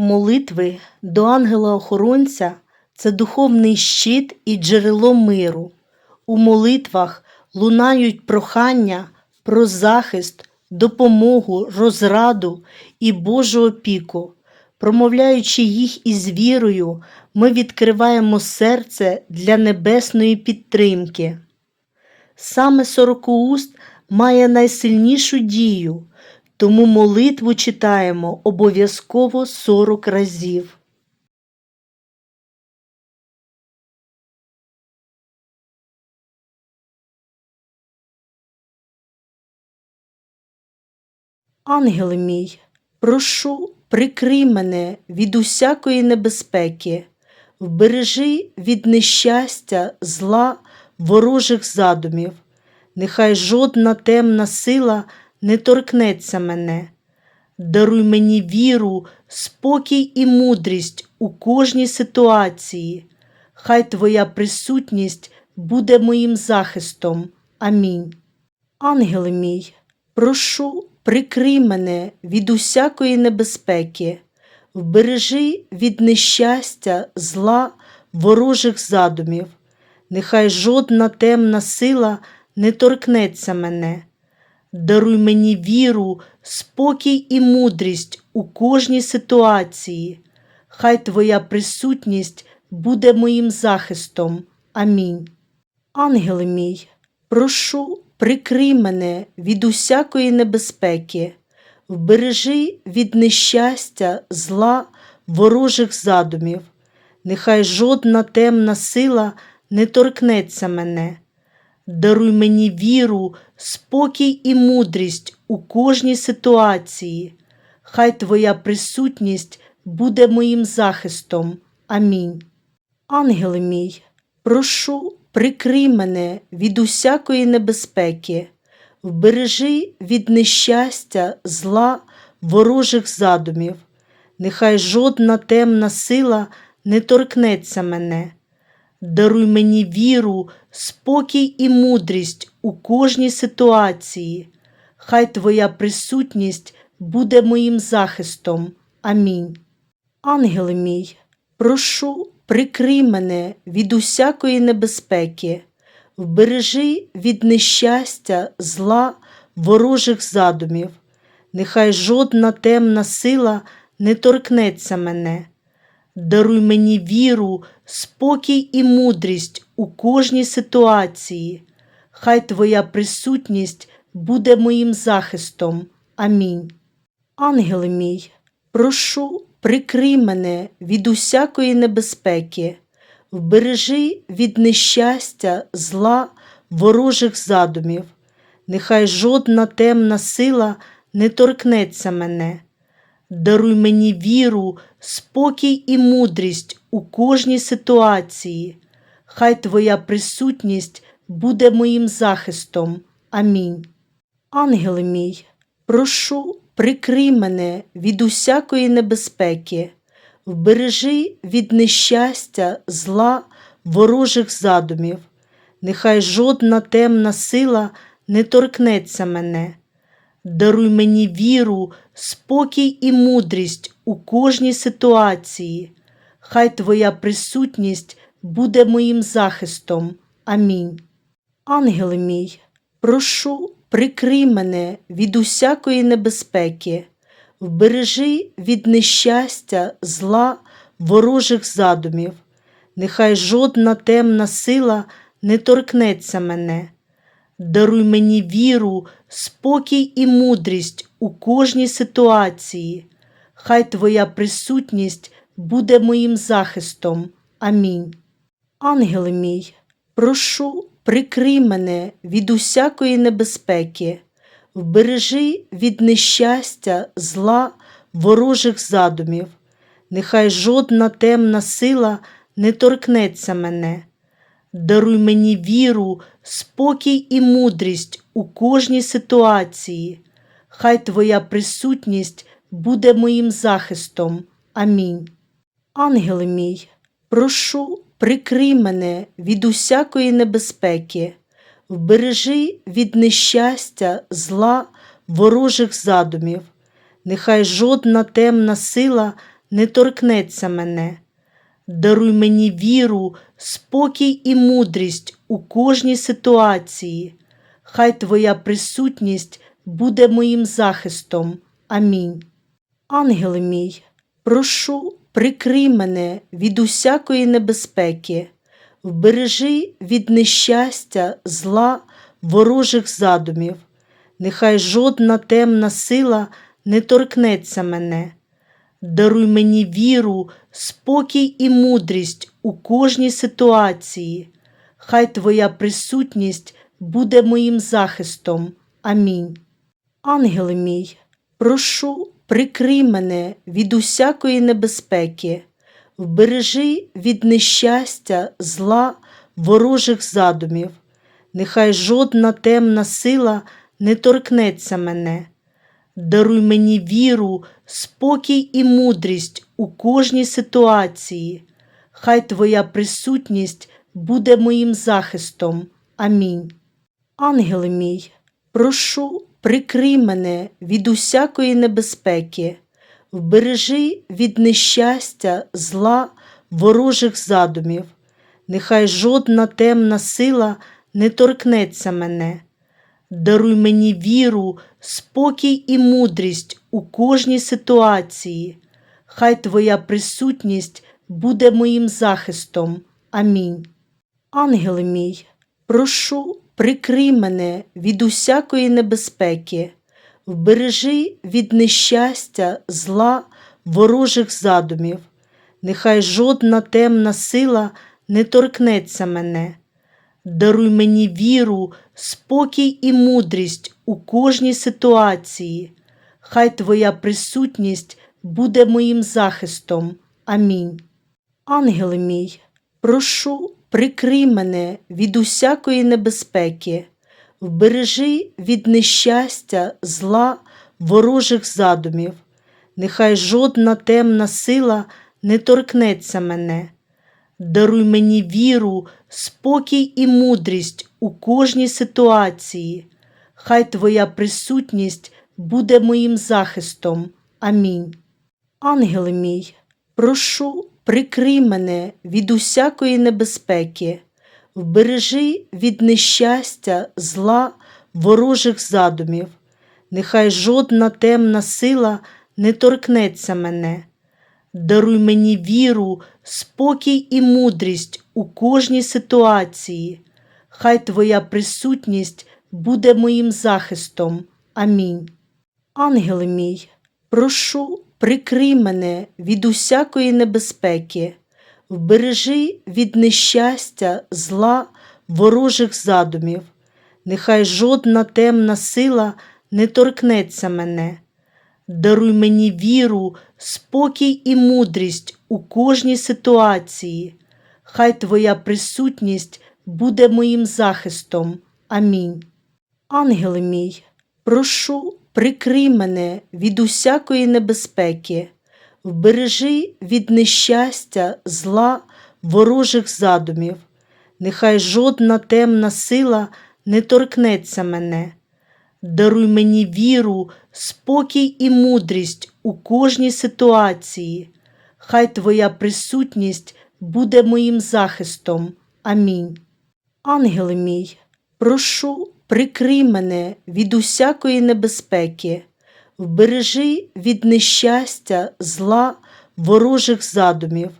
Молитви до ангела-охоронця це духовний щит і джерело миру. У молитвах лунають прохання про захист, допомогу, розраду і Божу опіку. Промовляючи їх із вірою, ми відкриваємо серце для небесної підтримки. Саме сорокоуст має найсильнішу дію, тому молитву читаємо обов'язково 40 разів. Ангел мій, прошу, прикрий мене від усякої небезпеки, вбережи від нещастя, зла, ворожих задумів. Нехай жодна темна сила не торкнеться мене. Даруй мені віру, спокій і мудрість у кожній ситуації. Хай Твоя присутність буде моїм захистом. Амінь. Ангел мій, прошу, прикрий мене від усякої небезпеки, вбережи від нещастя, зла, ворожих задумів. Нехай жодна темна сила не торкнеться мене. Даруй мені віру, спокій і мудрість у кожній ситуації. Хай Твоя присутність буде моїм захистом. Амінь. Ангел мій, прошу, прикрий мене від усякої небезпеки, вбережи від нещастя, зла, ворожих задумів. Нехай жодна темна сила не торкнеться мене. Даруй мені віру, спокій і мудрість у кожній ситуації. Хай Твоя присутність буде моїм захистом. Амінь. Ангел мій, прошу, прикрий мене від усякої небезпеки, вбережи від нещастя, зла, ворожих задумів. Нехай жодна темна сила не торкнеться мене. Даруй мені віру, спокій і мудрість у кожній ситуації. Хай Твоя присутність буде моїм захистом. Амінь. Ангел мій, прошу, прикрий мене від усякої небезпеки, вбережи від нещастя, зла, ворожих задумів. Нехай жодна темна сила не торкнеться мене. Даруй мені віру, спокій і мудрість у кожній ситуації. Хай Твоя присутність буде моїм захистом. Амінь. Ангел мій, прошу, прикрий мене від усякої небезпеки, вбережи від нещастя, зла, ворожих задумів. Нехай жодна темна сила не торкнеться мене. Даруй мені віру, спокій і мудрість у кожній ситуації. Хай Твоя присутність буде моїм захистом. Амінь. Ангел мій, прошу, прикрий мене від усякої небезпеки, вбережи від нещастя, зла, ворожих задумів. Нехай жодна темна сила не торкнеться мене. Даруй мені віру, спокій і мудрість у кожній ситуації. Хай Твоя присутність буде моїм захистом. Амінь. Ангел мій, прошу, прикрий мене від усякої небезпеки, вбережи від нещастя, зла, ворожих задумів. Нехай жодна темна сила не торкнеться мене. Даруй мені віру, спокій і мудрість у кожній ситуації. Хай Твоя присутність буде моїм захистом. Амінь. Ангел мій, прошу, прикрий мене від усякої небезпеки, вбережи від нещастя, зла, ворожих задумів. Нехай жодна темна сила не торкнеться мене. Даруй мені віру, спокій і мудрість у кожній ситуації. Хай Твоя присутність буде моїм захистом. Амінь. Ангел мій, прошу, прикрий мене від усякої небезпеки, вбережи від нещастя, зла, ворожих задумів. Нехай жодна темна сила не торкнеться мене. Даруй мені віру, спокій і мудрість у кожній ситуації. Хай Твоя присутність буде моїм захистом. Амінь. Ангел мій, прошу, прикрий мене від усякої небезпеки, вбережи від нещастя, зла, ворожих задумів. Нехай жодна темна сила не торкнеться мене. Даруй мені віру, спокій і мудрість у кожній ситуації. Хай Твоя присутність буде моїм захистом. Амінь. Ангел мій, прошу, прикрий мене від усякої небезпеки, вбережи від нещастя, зла, ворожих задумів. Нехай жодна темна сила не торкнеться мене. Даруй мені віру, спокій і мудрість у кожній ситуації. Хай Твоя присутність буде моїм захистом. Амінь. Ангел мій, прошу, прикрий мене від усякої небезпеки, вбережи від нещастя, зла, ворожих задумів. Нехай жодна темна сила не торкнеться мене. Даруй мені віру, спокій і мудрість у кожній ситуації. Хай Твоя присутність буде моїм захистом. Амінь. Ангел мій, прошу, прикрий мене від усякої небезпеки, вбережи від нещастя, зла, ворожих задумів. Нехай жодна темна сила не торкнеться мене. Даруй мені віру, спокій і мудрість у кожній ситуації. Хай Твоя присутність буде моїм захистом. Амінь. Ангел мій, прошу, прикрий мене від усякої небезпеки, вбережи від нещастя, зла, ворожих задумів. Нехай жодна темна сила не торкнеться мене. Даруй мені віру, спокій і мудрість у кожній ситуації. Хай Твоя присутність буде моїм захистом. Амінь. Ангел мій, прошу, прикрий мене від усякої небезпеки, вбережи від нещастя, зла, ворожих задумів. Нехай жодна темна сила не торкнеться мене. Даруй мені віру, спокій і мудрість у кожній ситуації. Хай Твоя присутність буде моїм захистом. Амінь. Ангел мій, прошу, прикрий мене від усякої небезпеки, вбережи від нещастя, зла, ворожих задумів. Нехай жодна темна сила не торкнеться мене. Даруй мені віру, спокій і мудрість у кожній ситуації. Хай Твоя присутність буде моїм захистом. Амінь. Ангел мій, прошу, прикрий мене від усякої небезпеки, вбережи від нещастя, зла, ворожих задумів. Нехай жодна темна сила не торкнеться мене. Даруй мені віру, спокій і мудрість у кожній ситуації. Хай Твоя присутність буде моїм захистом. Амінь. Ангел мій, прошу, прикрий мене від усякої небезпеки, вбережи від нещастя, зла, ворожих задумів.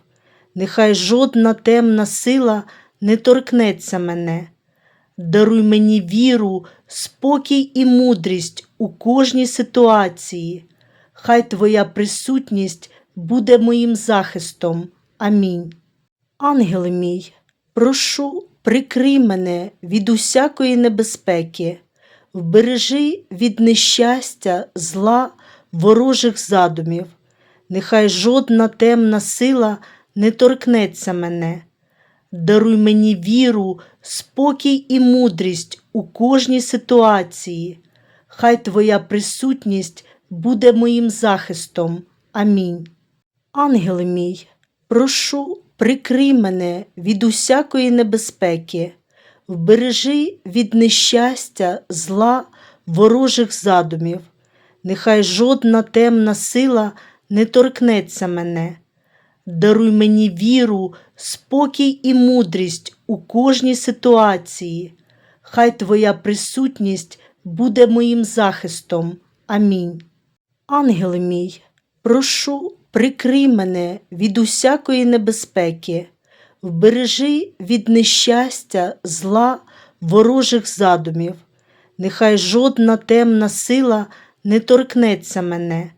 Нехай жодна темна сила не торкнеться мене. Даруй мені віру, спокій і мудрість у кожній ситуації. Хай Твоя присутність буде моїм захистом. Амінь. Ангел мій, прошу, прикрий мене від усякої небезпеки, вбережи від нещастя, зла, ворожих задумів. Нехай жодна темна сила не торкнеться мене. Даруй мені віру, спокій і мудрість у кожній ситуації. Хай Твоя присутність буде моїм захистом. Амінь. Ангел мій, прошу, прикрий мене від усякої небезпеки, вбережи від нещастя, зла, ворожих задумів. Нехай жодна темна сила не торкнеться мене. Даруй мені віру, спокій і мудрість у кожній ситуації. Хай Твоя присутність буде моїм захистом. Амінь. Ангел мій, прошу, прикрий мене від усякої небезпеки, вбережи від нещастя, зла, ворожих задумів. Нехай жодна темна сила не торкнеться мене.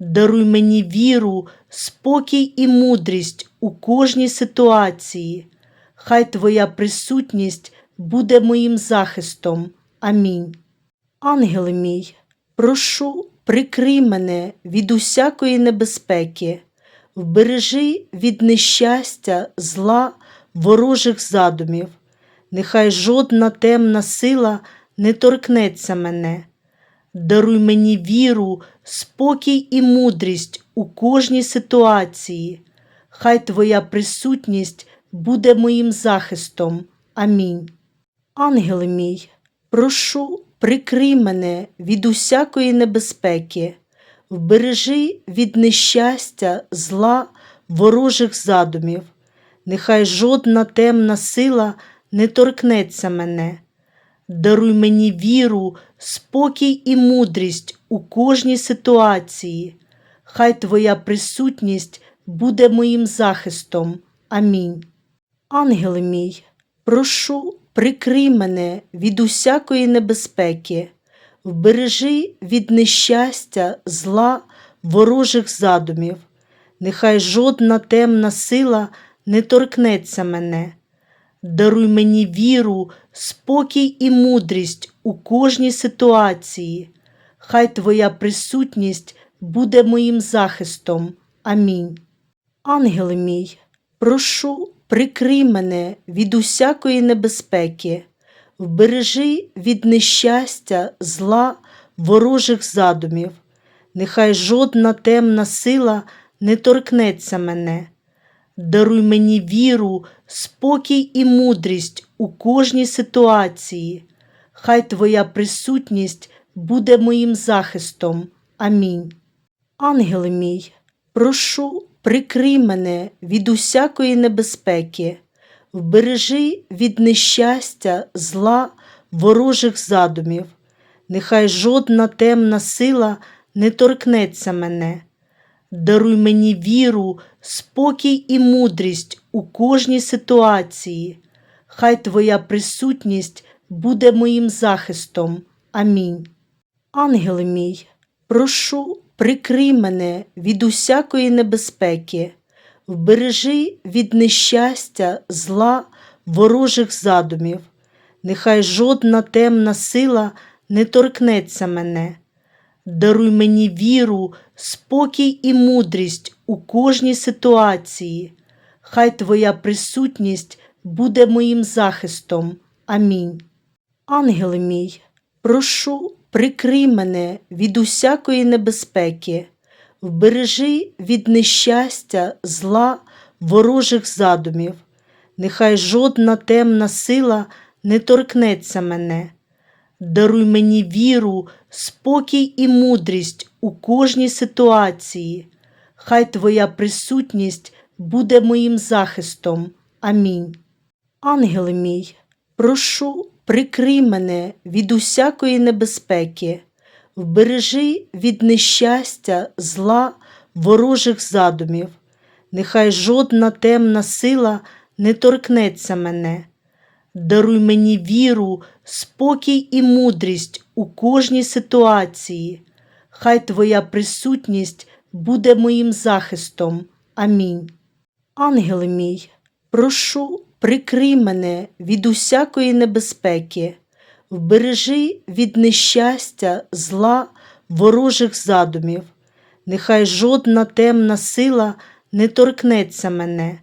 Даруй мені віру, спокій і мудрість у кожній ситуації. Хай Твоя присутність буде моїм захистом. Амінь. Ангел мій, прошу, прикрий мене від усякої небезпеки, вбережи від нещастя, зла, ворожих задумів. Нехай жодна темна сила не торкнеться мене. Даруй мені віру, спокій і мудрість у кожній ситуації. Хай Твоя присутність буде моїм захистом. Амінь. Ангел мій, прошу, прикрий мене від усякої небезпеки, вбережи від нещастя, зла, ворожих задумів. Нехай жодна темна сила не торкнеться мене. Даруй мені віру, спокій і мудрість у кожній ситуації. Хай Твоя присутність буде моїм захистом. Амінь. Ангел мій, прошу, прикрий мене від усякої небезпеки, вбережи від нещастя, зла, ворожих задумів. Нехай жодна темна сила не торкнеться мене. Даруй мені віру, спокій і мудрість у кожній ситуації. Хай Твоя присутність буде моїм захистом. Амінь. Ангел мій, прошу, прикрий мене від усякої небезпеки, вбережи від нещастя, зла, ворожих задумів. Нехай жодна темна сила не торкнеться мене. Даруй мені віру, спокій і мудрість у кожній ситуації. Хай Твоя присутність буде моїм захистом. Амінь. Ангел мій, прошу, прикрий мене від усякої небезпеки, вбережи від нещастя, зла, ворожих задумів. Нехай жодна темна сила не торкнеться мене. Даруй мені віру, спокій і мудрість у кожній ситуації. Хай Твоя присутність буде моїм захистом. Амінь. Ангел мій, прошу, прикрий мене від усякої небезпеки, вбережи від нещастя, зла, ворожих задумів. Нехай жодна темна сила не торкнеться мене. Даруй мені віру, спокій і мудрість у кожній ситуації. Хай Твоя присутність буде моїм захистом. Амінь. Ангел мій, прошу, прикрий мене від усякої небезпеки, вбережи від нещастя, зла, ворожих задумів. Нехай жодна темна сила не торкнеться мене. Даруй мені віру, спокій і мудрість у кожній ситуації. Хай Твоя присутність буде моїм захистом. Амінь. Ангел мій, прошу, прикрий мене від усякої небезпеки, вбережи від нещастя, зла, ворожих задумів. Нехай жодна темна сила не торкнеться мене. Даруй мені віру, спокій і мудрість у кожній ситуації. Хай Твоя присутність буде моїм захистом. Амінь. Ангел мій, прошу, прикрий мене від усякої небезпеки, вбережи від нещастя, зла, ворожих задумів. Нехай жодна темна сила не торкнеться мене.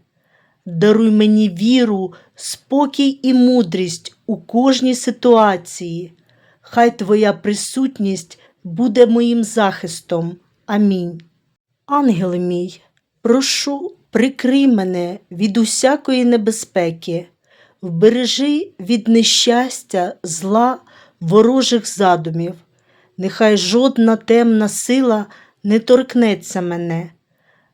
Даруй мені віру, спокій і мудрість у кожній ситуації. Хай Твоя присутність буде моїм захистом. Амінь. Ангел мій, прошу, прикрий мене від усякої небезпеки, вбережи від нещастя, зла, ворожих задумів. Нехай жодна темна сила не торкнеться мене.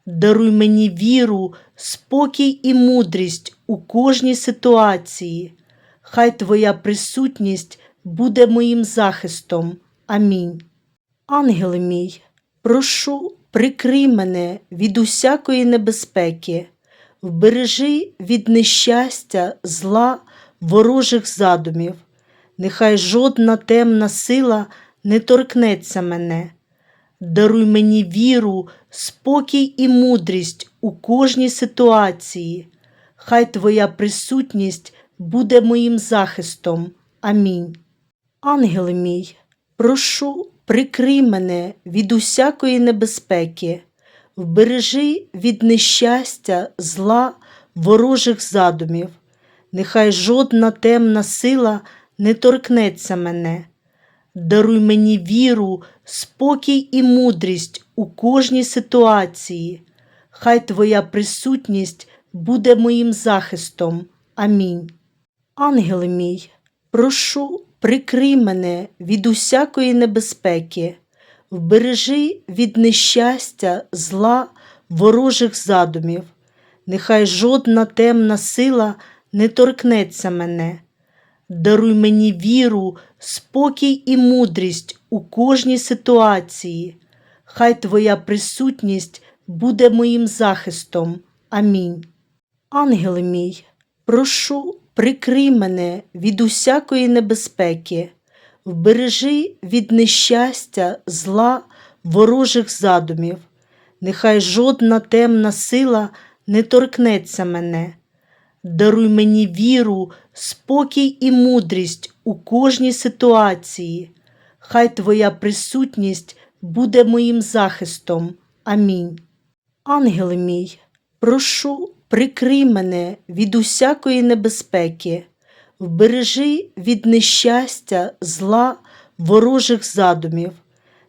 Даруй мені віру, спокій і мудрість у кожній ситуації. Хай Твоя присутність буде моїм захистом. Амінь. Ангел мій, прошу, прикрий мене від усякої небезпеки, вбережи від нещастя, зла, ворожих задумів. Нехай жодна темна сила не торкнеться мене. Даруй мені віру, спокій і мудрість у кожній ситуації. Хай Твоя присутність буде моїм захистом. Амінь. Ангел мій, прошу, прикрий мене від усякої небезпеки, вбережи від нещастя, зла, ворожих задумів. Нехай жодна темна сила не торкнеться мене. Даруй мені віру, спокій і мудрість у кожній ситуації. Хай Твоя присутність буде моїм захистом. Амінь. Ангел мій, прошу, прикрий мене від усякої небезпеки, вбережи від нещастя, зла, ворожих задумів. Нехай жодна темна сила не торкнеться мене. Даруй мені віру, спокій і мудрість у кожній ситуації. Хай Твоя присутність буде моїм захистом. Амінь. Ангел мій, прошу, прикрий мене від усякої небезпеки, вбережи від нещастя, зла, ворожих задумів. Нехай жодна темна сила не торкнеться мене. Даруй мені віру, спокій і мудрість у кожній ситуації. Хай Твоя присутність буде моїм захистом. Амінь. Ангел мій, прошу, прикрий мене від усякої небезпеки, вбережи від нещастя, зла, ворожих задумів.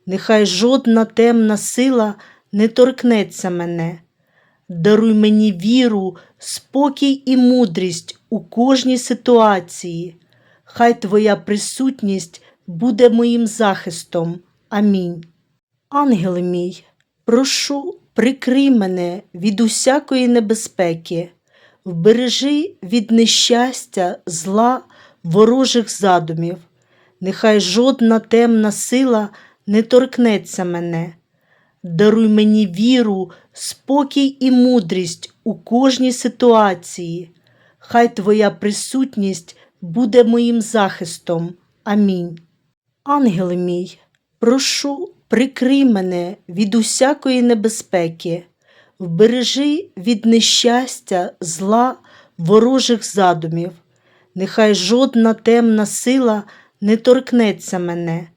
Нехай жодна темна сила не торкнеться мене. Даруй мені віру, спокій і мудрість у кожній ситуації. Хай Твоя присутність буде моїм захистом. Амінь. Ангел мій, прошу, прикрий мене від усякої небезпеки, вбережи від нещастя, зла, ворожих задумів. Нехай жодна темна сила не торкнеться мене. Даруй мені віру, спокій і мудрість у кожній ситуації. Хай Твоя присутність буде моїм захистом. Амінь. Ангел мій, прошу, прикрий мене від усякої небезпеки, вбережи від нещастя, зла, ворожих задумів. Нехай жодна темна сила не торкнеться мене.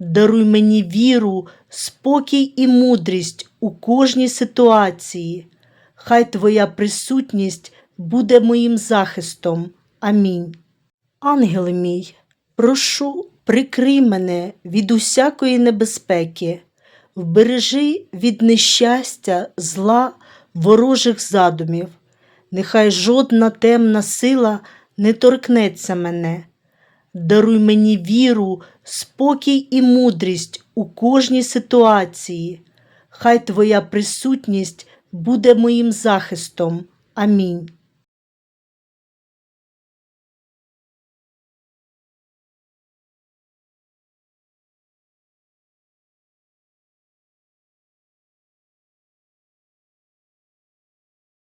Даруй мені віру, спокій і мудрість у кожній ситуації. Хай Твоя присутність буде моїм захистом. Амінь. Ангел мій, прошу, прикрий мене від усякої небезпеки, вбережи від нещастя, зла, ворожих задумів. Нехай жодна темна сила не торкнеться мене. Даруй мені віру, спокій і мудрість у кожній ситуації. Хай Твоя присутність буде моїм захистом. Амінь.